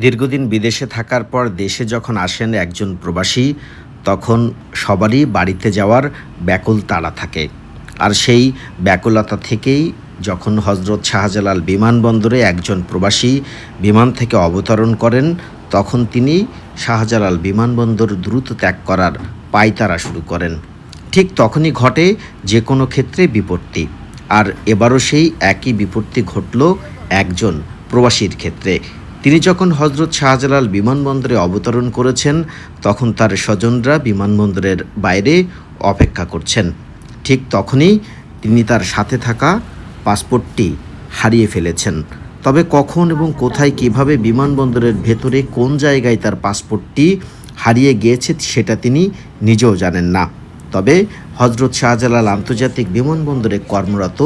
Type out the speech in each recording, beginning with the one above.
দীর্ঘদিন বিদেশে থাকার পর দেশে যখন আসেন একজন প্রবাসী, তখন সবারই বাড়িতে যাওয়ার ব্যাকুল তাড়া থাকে। আর সেই ব্যাকুলতা থেকেই যখন হজরত শাহজালাল বিমানবন্দরে একজন প্রবাসী বিমান থেকে অবতরণ করেন, তখন তিনি শাহজালাল বিমানবন্দর দ্রুত ত্যাগ করার পায়তারা শুরু করেন। ঠিক তখনই ঘটে যে কোনো ক্ষেত্রে বিপত্তি। আর এবারও সেই একই বিপত্তি ঘটল একজন প্রবাসীর ক্ষেত্রে। তিনি যখন হজরত শাহজালাল বিমানবন্দরে অবতরণ করেছেন, তখন তার স্বজনরা বিমানবন্দরের বাইরে অপেক্ষা করছেন। ঠিক তখনই তিনি তার সাথে থাকা পাসপোর্টটি হারিয়ে ফেলেছেন। তবে কখন এবং কোথায় কীভাবে বিমানবন্দরের ভেতরে কোন জায়গায় তার পাসপোর্টটি হারিয়ে গিয়েছে সেটা তিনি নিজেও জানেন না। তবে হজরত শাহজালাল আন্তর্জাতিক বিমানবন্দরে কর্মরত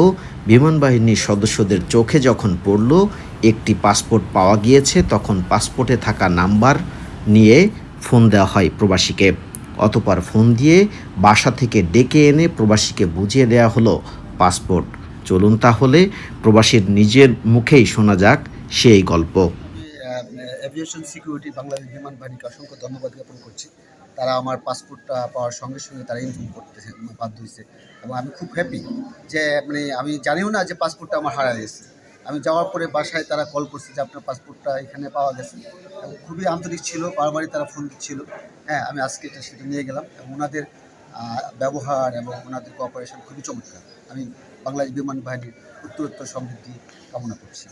বিমান বাহিনীর সদস্যদের চোখে যখন পড়ল, একটি পাসপোর্ট পাওয়া গিয়েছে, তখন পাসপোর্টে থাকা নাম্বার নিয়ে ফোন দেওয়া হয় প্রবাসীকে। অতপর ফোন দিয়ে বাসা থেকে ডেকে এনে প্রবাসীকে বুঝিয়ে দেওয়া হলো পাসপোর্ট। চলুন তাহলে, প্রবাসীর নিজের মুখেই শোনা যাক সেই গল্প। এভিয়েশন সিকিউরিটি বাংলাদেশ বিমান বাহিনীকে অসংখ্য ধন্যবাদ জ্ঞাপন করছি। তারা আমার পাসপোর্টটা পাওয়ার সঙ্গে সঙ্গে তারা ইনফর্ম করতেছে, বাধ্য হয়েছে এবং আমি খুব হ্যাপি যে মানে আমি জানিও না যে পাসপোর্টটা আমার হারা গেছে। আমি যাওয়ার পরে বাসায় তারা কল করছে যে আপনার পাসপোর্টটা এখানে পাওয়া গেছে। এবং খুবই আন্তরিক ছিল, বারবারই তারা ফোন দিচ্ছিল। হ্যাঁ আমি আজকে এটা সেটা নিয়ে গেলাম এবং ওনাদের ব্যবহার এবং ওনাদের কোঅপারেশন খুবই চমৎকার। আমি বাংলাদেশ বিমান বাহিনীর উত্তরোত্তর সমৃদ্ধি কামনা করছি।